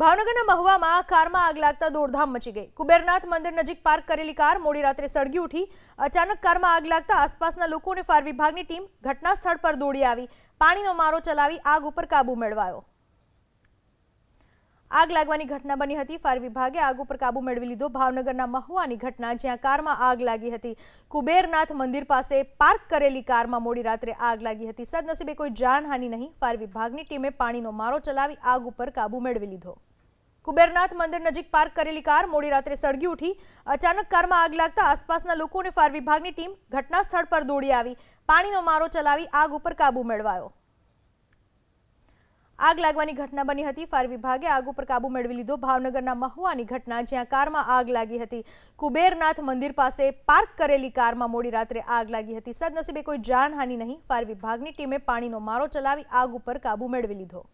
ભાવનગરના મહુવામાં કારમાં આગ લાગતા દોડધામ મચી ગઈ. કુબેરનાથ મંદિર નજીક પાર્ક કરેલી કાર મોડી રાત્રે સળગી ઉઠી. અચાનક કારમાં આગ લાગતા આસપાસના લોકો અને ફાયર વિભાગની ટીમ ઘટના સ્થળ પર દોડી આવી. પાણીનો મારો ચલાવી આગ ઉપર કાબુ મેળવાયો. આગ લાગવાની ઘટના બની હતી. ફાયર વિભાગે આગ ઉપર કાબુ મેળવી લીધો. ભાવનગરના મહુવાની ઘટના, જ્યાં કારમાં આગ લાગી હતી. કુબેરનાથ મંદિર પાસે પાર્ક કરેલી કારમાં મોડી રાત્રે આગ લાગી હતી. સદનસીબે કોઈ જાનહાનિ નહીં. ફાયર વિભાગની ટીમે પાણીનો મારો ચલાવી આગ ઉપર કાબુ મેળવી લીધો. કુબેરનાથ મંદિર નજીક પાર્ક કરેલી કાર મોડી રાત્રે સળગી ઉઠી. અચાનક કારમાં આગ લાગતા આસપાસના લોકો અને ફાયર વિભાગની ટીમ ઘટના સ્થળ પર દોડી આવી. પાણીનો મારો ચલાવી આગ ઉપર કાબુ મેળવાયો. આગ લાગવાની ઘટના બની હતી. ફાયર વિભાગે આગ ઉપર કાબુ મેળવી લીધો. ભાવનગરના મહુવાની ઘટના, જ્યાં કારમાં આગ લાગી હતી. કુબેરનાથ મંદિર પાસે પાર્ક કરેલી કારમાં મોડી રાત્રે આગ લાગી હતી. સદનસીબે કોઈ જાનહાનિ નહીં. ફાયર વિભાગની ટીમે પાણીનો મારો ચલાવી આગ ઉપર કાબુ મેળવી લીધો.